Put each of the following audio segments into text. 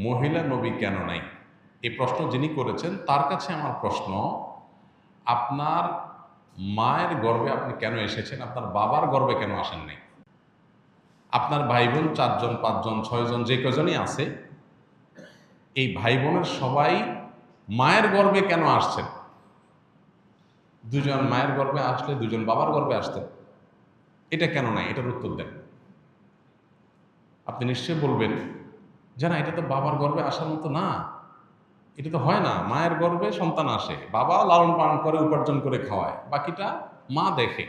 মহিলা নবী কেন নাই? এই প্রশ্ন যিনি করেছেন, তার কাছে আমার প্রশ্ন, আপনার মায়ের গর্বে আপনি কেন এসেছেন? আপনার বাবার গর্বে কেন আসেন নাই? আপনার ভাই বোন চারজন, পাঁচজন, ছয়জন, যে কজনই আছে, এই ভাই বোনের সবাই মায়ের গর্বে কেন আসছেন? দুজন মায়ের গর্বে আসলে দুজন বাবার গর্বে আসতেন। এটা কেন নাই? এটার উত্তর দেন। আপনি নিশ্চয়ই বলবেন যে না, এটা তো বাবার গর্বে আসার মতো না। এটা তো হয় না। মায়ের গর্বে সন্তান আসে। বাবা লালন পালন করে, উপার্জন করে খাওয়ায়। বাকিটা মা দেখে।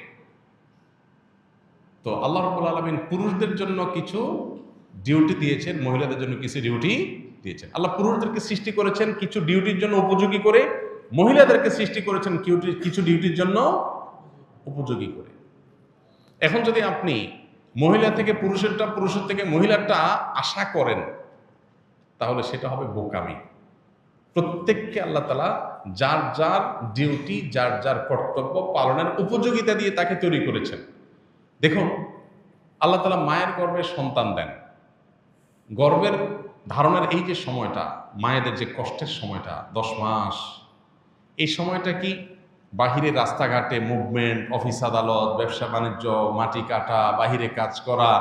তো আল্লাহ রবুল আলমিন পুরুষদের জন্য কিছু ডিউটি দিয়েছেন, মহিলাদের জন্য কিছু ডিউটি দিয়েছেন। আল্লাহ পুরুষদেরকে সৃষ্টি করেছেন কিছু ডিউটির জন্য উপযোগী করে, মহিলাদেরকে সৃষ্টি করেছেন কিছু ডিউটির জন্য উপযোগী করে। এখন যদি আপনি মহিলা থেকে পুরুষেরটা, পুরুষের থেকে মহিলারটা আশা করেন তাহলে সেটা হবে বোকামি। প্রত্যেককে আল্লাহ তালা যার যার ডিউটি যার যার কর্তব্য পালনের উপযোগিতা দিয়ে তাকে তৈরি করেছেন। দেখুন, আল্লাহ তালা মায়ের গর্ভে সন্তান দেন। গর্বের ধারণের এই যে সময়টা, মায়েদের যে কষ্টের সময়টা, দশ মাস, এই সময়টা কি বাহিরে রাস্তাঘাটে মুভমেন্ট অফিস আদালত, ব্যবসা বাণিজ্য, মাটি কাটা, বাহিরে কাজ করা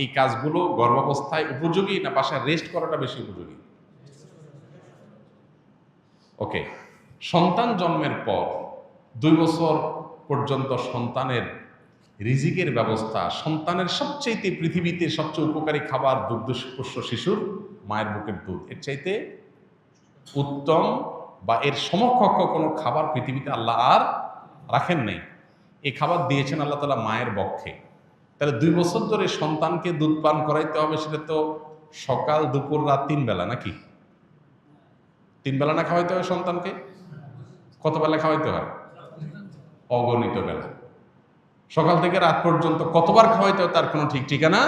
এই কাজগুলো গর্ভাবস্থায় উপযোগী না বাসায় রেস্ট করাটা বেশি উপযোগী? ওকে সন্তান জন্মের পর দুই বছর পর্যন্ত সন্তানের রিজিকের ব্যবস্থা, সন্তানের সবচাইতে পৃথিবীতে সবচেয়ে উপকারী খাবার দুগ্ধপোষ্য শিশুর মায়ের বুকের দুধ। এর চাইতে উত্তম বা এর সমকক্ষ কোনো খাবার পৃথিবীতে আল্লাহ আর রাখেন নাই। এই খাবার দিয়েছেন আল্লাহ তালা মায়ের বক্ষে তাহলে দুই বছর ধরে সন্তানকে দুধ পান করাইতে হবে, সেটা তো সকাল, দুপুর, রাত তিন বেলা নাকি? তিন বেলা না খাওয়াইতে হয় সন্তানকে? কত বেলা খাওয়াইতে হয়? অগণিত বেলা। সকাল থেকে রাত পর্যন্ত কতবার খাওয়াইতে হয় তার কোনো ঠিক ঠিকানা?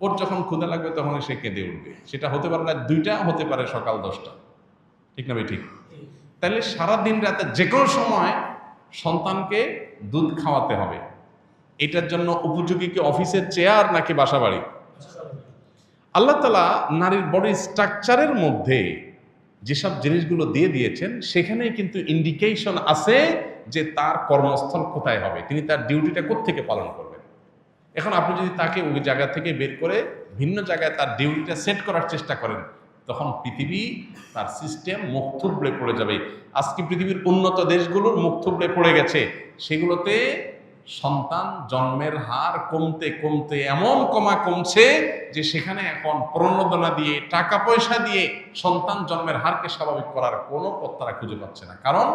ওর যখন ক্ষুদা লাগবে তখন সে কেঁদে উঠবে। সেটা হতে পারে না, দুইটা হতে পারে সকাল দশটা। ঠিক না ভাই, ঠিক? তাহলে সারাদিন রাতে যে কোনো সময় সন্তানকে দুধ খাওয়াতে হবে। এটার জন্য উপযোগী কি অফিসের চেয়ার নাকি বাসা বাড়ি আল্লাহ তালা নারীর বডি স্ট্রাকচারের মধ্যে যেসব জিনিসগুলো দিয়ে দিয়েছেন সেখানে কিন্তু ইন্ডিকেশন আছে যে তার কর্মস্থল কোথায় হবে। তিনি তার ডিউটিটা কোত্থেকে পালন করবেন? এখন আপনি যদি তাকে ওই জায়গা থেকে বের করে ভিন্ন জায়গায় তার ডিউটিটা সেট করার চেষ্টা করেন, তখন পৃথিবী তার সিস্টেম মুখ থুবড়ে পড়ে যাবে। আজকে পৃথিবীর উন্নত দেশগুলোর মুখ থুবড়ে পড়ে গেছে। সেগুলোতে সন্তান জন্মের হার কমতে কমতে এমন কমা কমছে যে সেখানে এখন প্রণোদনা দিয়ে, টাকা পয়সা দিয়ে সন্তান জন্মের হারকে স্বাভাবিক করার কোনো পথ তারা খুঁজে পাচ্ছে না। কারণ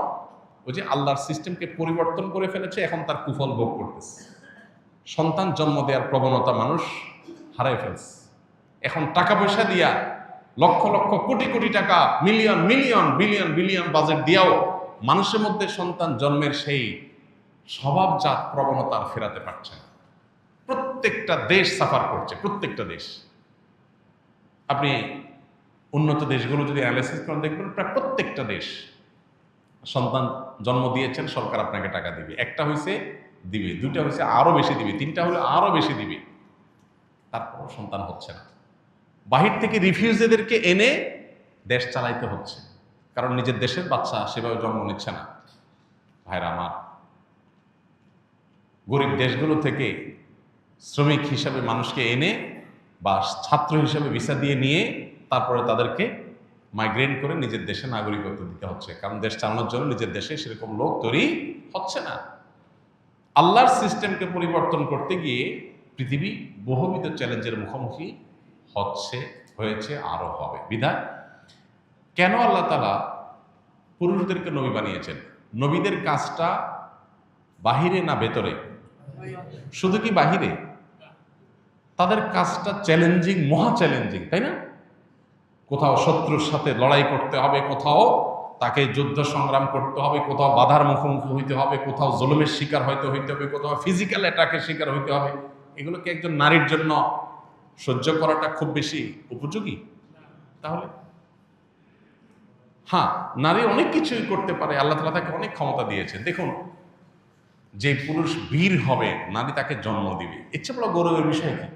ওই যে আল্লাহর সিস্টেমকে পরিবর্তন করে ফেলেছে, এখন তার কুফল ভোগ করতেছে। সন্তান জন্ম দেওয়ার প্রবণতা মানুষ হারাই ফেলছে। এখন টাকা পয়সা দিয়া লক্ষ লক্ষ কোটি কোটি টাকা, million million billion billion budget দিয়াও মানুষের মধ্যে সন্তান জন্মের সেই স্বভাবজাত প্রবণতা আর ফেরাতে পারছে না। প্রত্যেকটা দেশ সাফার করছে, প্রত্যেকটা দেশ। আপনি উন্নত দেশগুলো যদি অ্যানালাইসিস করেন, দেখবেন প্রায় প্রত্যেকটা দেশ সন্তান জন্ম দিয়েছেন, সরকার আপনাকে টাকা দিবে। একটা হয়েছে দিবে, দুইটা হয়েছে আরও বেশি দিবে, তিনটা হলে আরও বেশি দিবে। তারপর সন্তান হচ্ছে না। বাহির থেকে রিফিউজিদেরকে এনে দেশ চালাইতে হচ্ছে। কারণ নিজের দেশের বাচ্চা সেভাবে জন্ম নিচ্ছে না। ভাইরা আমার গরিব দেশগুলো থেকে শ্রমিক হিসাবে মানুষকে এনে বা ছাত্র হিসাবে ভিসা দিয়ে নিয়ে তারপরে তাদেরকে মাইগ্রেট করে নিজের দেশে নাগরিকত্ব দিতে হচ্ছে। কারণ দেশ চালানোর জন্য নিজের দেশে সেরকম লোক তৈরি হচ্ছে না। আল্লাহর সিস্টেমকে পরিবর্তন করতে গিয়ে পৃথিবী বহুবিধ চ্যালেঞ্জের মুখোমুখি হচ্ছে, হয়েছে, আরও হবে। বিধায় কেন আল্লাহ তালা পুরুষদেরকে নবী বানিয়েছেন? নবীদের কাজটা বাহিরে না ভেতরে শুধু কি বাহিরে? তাদের কাজটা চ্যালেঞ্জিং মহা চ্যালেঞ্জিং তাই না? কোথাও শত্রুর সাথে লড়াই করতে হবে, কোথাও তাকে যুদ্ধ সংগ্রাম করতে হবে, কোথাও বাধার মুখোমুখি হইতে হবে, কোথাও জলমের শিকার হইতে হইতে হবে, কোথাও ফিজিক্যাল অ্যাটাকের শিকার হইতে হবে। এগুলো কি একজন নারীর জন্য সহ্য করাটা খুব বেশি উপযোগী। তাহলে? হ্যাঁ নারী অনেক কিছুই করতে পারে, আল্লাহ তালা তাকে অনেক ক্ষমতা দিয়েছেন। দেখুন যে পুরুষ বীর হবে, নারী তাকে জন্ম দিবে। ইচ্ছে বড় গৌরবের বিষয় কি?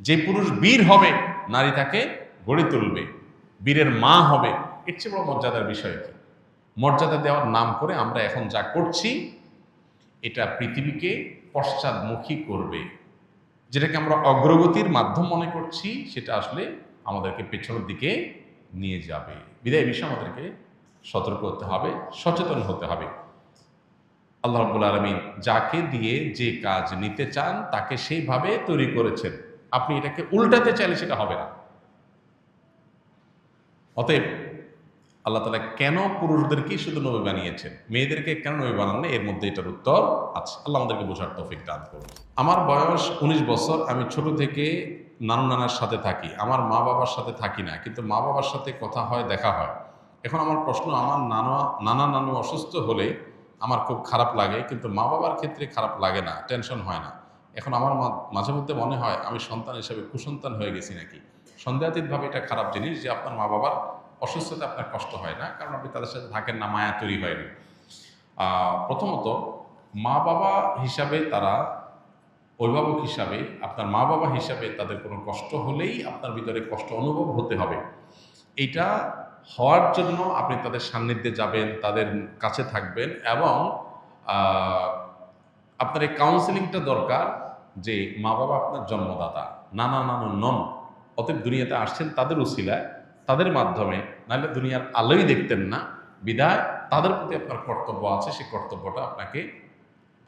যে পুরুষ বীর হবে, নারী তাকে গড়ে তুলবে। বীরের মা হবে, এর চেয়ে বড় মর্যাদার বিষয় কি? মর্যাদা দেওয়ার নাম করে আমরা এখন যা করছি, এটা পৃথিবীকে পশ্চাদমুখী করবে। যেটাকে আমরা অগ্রগতির মাধ্যম মনে করছি, সেটা আসলে আমাদেরকে পেছনের দিকে নিয়ে যাবে। বিদায় বিষয়ে আমাদেরকে সতর্ক হতে হবে, সচেতন হতে হবে। আল্লাহ রাব্বুল আলমিন যাকে দিয়ে যে কাজ নিতে চান, তাকে সেইভাবে তৈরি করেছেন। আপনি এটাকে উল্টাতে চাইলে সেটা হবে না। অতএব আল্লাহ তালা কেন পুরুষদেরকেই শুধু নবী বানিয়েছেন? মেয়েদেরকে কেন নবী বানান না? এর মধ্যে এটার উত্তর আছে। আল্লাহ আমাদেরকে বোঝার তৌফিক দান করুন। আমার বয়স উনিশ বছর, আমি ছোট থেকে নানু নানার সাথে থাকি। আমার মা বাবার সাথে থাকি না, কিন্তু মা বাবার সাথে কথা হয়, দেখা হয়। এখন আমার প্রশ্ন, আমার নানা নানা নানু অসুস্থ হলে আমার খুব খারাপ লাগে, কিন্তু মা বাবার ক্ষেত্রে খারাপ লাগে না, টেনশন হয় না। এখন আমার মাঝে মধ্যে মনে হয় আমি সন্তান হিসেবে কুসন্তান হয়ে গেছি নাকি? সন্দেহাতীতভাবে এটা খারাপ জিনিস যে আপনার মা বাবার অসুস্থতা আপনার কষ্ট হয় না, কারণ আপনি তাদের সাথে থাকেন না, মায়া তৈরি হয়নি প্রথমত মা বাবা হিসাবে তারা অভিভাবক হিসাবে, আপনার মা বাবা হিসাবে তাদের কোনো কষ্ট হলেই আপনার ভিতরে কষ্ট অনুভব হতে হবে। এটা হওয়ার জন্য আপনি তাদের সান্নিধ্যে যাবেন, তাদের কাছে থাকবেন এবং আপনার এই কাউন্সিলিংটা দরকার যে মা বাবা আপনার জন্মদাতা, নানা নানু নন, অতএব দুনিয়াতে আসছেন তাদের উসিলায়, তাদের মাধ্যমে, নাহলে দুনিয়ার আলোই দেখতেন না, বিদায়, তাদের প্রতি আপনার কর্তব্য আছে, সেই কর্তব্যটা আপনাকে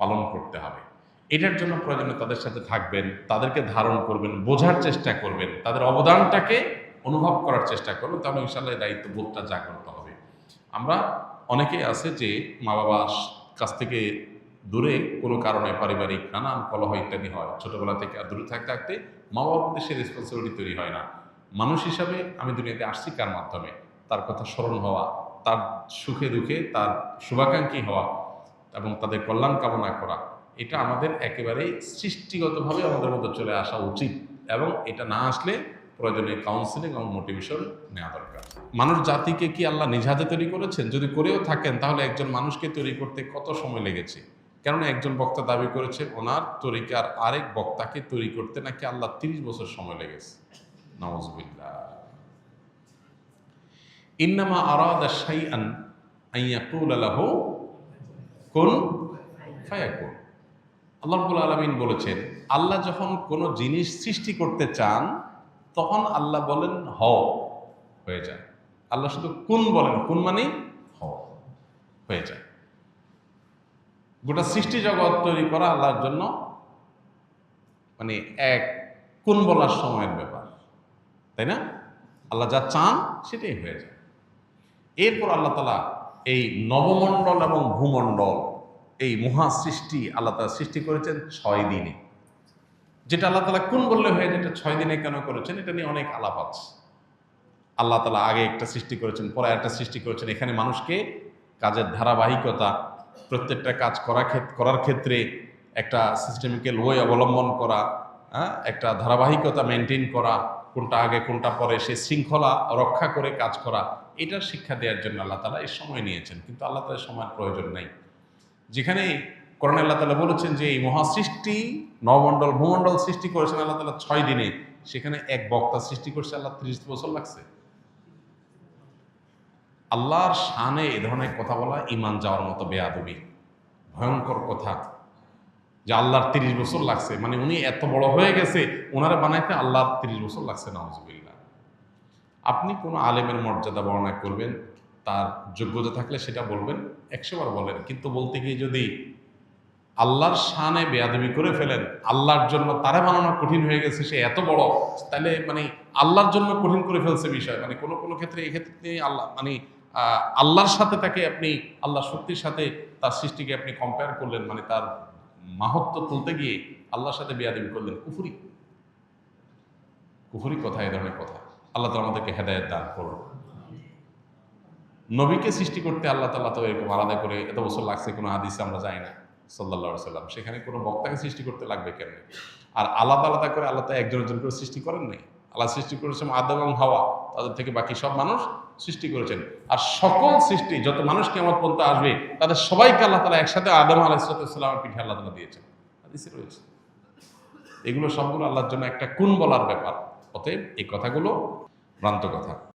পালন করতে হবে। এটার জন্য প্রয়োজনে তাদের সাথে থাকবেন, তাদেরকে ধারণ করবেন, বোঝার চেষ্টা করবেন, তাদের অবদানটাকে অনুভব করার চেষ্টা করবেন তাহলে ইনশাল্লাহ এই দায়িত্ববোধটা জাগ্রত হবে। আমরা অনেকেই আছে যে মা বাবার কাছ থেকে দূরে কোনো কারণে পারিবারিক নানান কলহ ইত্যাদি হয়। ছোটবেলা থেকে আর দূরে থাকতে থাকতে মা বাবার প্রতি সে রেসপন্সিবিলিটি তৈরি হয় না। মানুষ হিসাবে আমি দুনিয়াতে আসছি কার মাধ্যমে? তার কথা স্মরণ হওয়া, তার সুখে দুঃখে, তার শুভাকাঙ্ক্ষী হওয়া এবং তাদের কল্যাণ কামনা করা, এটা আমাদের একেবারেই সৃষ্টিগতভাবে আমাদের মধ্যে চলে আসা উচিত এবং এটা না আসলে প্রয়োজনে কাউন্সিলিং এবং মোটিভেশন নেওয়া দরকার। মানুষ জাতিকে কি আল্লাহ নিজ হাতে তৈরি করেছেন? যদি করেও থাকেন, তাহলে একজন মানুষকে তৈরি করতে কত সময় লেগেছে? কেননা একজন বক্তা দাবি করেছে, ওনার তরিকার আরেক বক্তাকে তৈরি করতে নাকি আল্লাহ তিরিশ বছর সময় লেগেছে। নওয়াজবিল্লাহ ইন্নামা আরাদা শাইআন আইয়াকুল লাহু কুন ফায়াকুন। আল্লাহ বলেছেন, আল্লাহ যখন কোনো জিনিস সৃষ্টি করতে চান তখন আল্লাহ বলেন, হও, হয়ে যায় আল্লাহ শুধু কোন বলেন, কোন মানে হও হয়ে যায় গোটা সৃষ্টি জগৎ তৈরি করা আল্লাহর জন্য মানে এক কোন বলার সময়ের ব্যাপার, তাই না? আল্লাহ যা চান সেটাই হয়ে যায়। এরপর আল্লাহ তালা এই নবমণ্ডল এবং ভূমণ্ডল, এই মহা সৃষ্টি আল্লাহ তালা সৃষ্টি করেছেন ছয় দিনে। যেটা আল্লাহ তালা কোন বললে হয়ে যেটা ছয় দিনে কেন করেছেন, এটা নিয়ে অনেক আলাপ আছে। আল্লাহ তালা আগে একটা সৃষ্টি করেছেন, পরে একটা সৃষ্টি করেছেন। এখানে মানুষকে কাজের ধারাবাহিকতা, প্রত্যেকটা কাজ করা করার ক্ষেত্রে একটা সিস্টেমিক্যাল ওয়ে অবলম্বন করা হ্যাঁ? একটা ধারাবাহিকতা মেনটেন করা, কোনটা আগে, কোনটা পরে, সে শৃঙ্খলা রক্ষা করে কাজ করা, এটার শিক্ষা দেওয়ার জন্য আল্লাহ তালা এই সময় নিয়েছেন। কিন্তু আল্লাহ তালা সময়ের প্রয়োজন নেই। যেখানে করোনা আল্লাহ তালা বলেছেন যে এই মহাসৃষ্টি, নবমণ্ডল, ভূমণ্ডল সৃষ্টি করেছেন আল্লাহ তালা ছয় দিনে। সেখানে এক বক্তা সৃষ্টি করছে, আল্লাহ ত্রিশ বছর লাগছে। আল্লাহর শানে এ ধরনের কথা বলা ইমান যাওয়ার মতো বেয়াদবি। ভয়ঙ্কর কথা। যে আল্লাহর তিরিশ বছর লাগছে। মানে উনি এত বড় হয়ে গেছে ওনারা বানাইতে আল্লাহর তিরিশ বছর লাগছে নওয়াজবিল্লা আপনি কোনো আলেমের মর্যাদা বর্ণনা করবেন, তার যোগ্যতা থাকলে সেটা বলবেন একশোবার বলেন। কিন্তু বলতে গিয়ে যদি আল্লাহর শানে বেয়াদবি করে ফেলেন। আল্লাহর জন্য তারা বানানো কঠিন হয়ে গেছে, সে এত বড়। তাহলে মানে আল্লাহর জন্য কঠিন করে ফেলছে বিষয়। মানে কোনো কোনো ক্ষেত্রে এক্ষেত্রে আল্লাহ মানে আল্লাহর সাথে তাকে আপনি, আল্লাহ শক্তির সাথে তার সৃষ্টিকে আপনি কম্পেয়ার করলেন মানে তার মাহত্ব তুলতে গিয়ে আল্লাহর সাথে বেয়াদবি করলেন। কুফুরি। কুফুরি কথা, এ ধরনের কথা। আল্লাহ তালা আমাদেরকে হেদায়ত দান করুন। নবীকে সৃষ্টি করতে আল্লাহ তাল্লাহ তো এরকম আলাদা করে, এত বছর লাগছে, কোনো হাদিসে আমরা যাই না। সাল্লাহ সাল্লাম সেখানে কোনো বক্তাকে সৃষ্টি করতে লাগবে কেন আর আলাদা আলাদা করে আল্লাহ তো একজন একজন করে সৃষ্টি করেন নাই? আল্লাহ সৃষ্টি করেছেন আদম এবং হাওয়া, তাদের থেকে বাকি সব মানুষ সৃষ্টি করেছেন। আর সকল সৃষ্টি, যত মানুষ কেমন পর্যন্ত আসবে, তাদের সবাইকে আল্লাহ তালা একসাথে আদম আলাহিসাল্লামের পিঠে আল্লাহ তালা দিয়েছেন। রয়েছে। এগুলো সবগুলো আল্লাহর জন্য একটা কোন বলার ব্যাপার। অতএব এই কথাগুলো ভ্রান্ত কথা।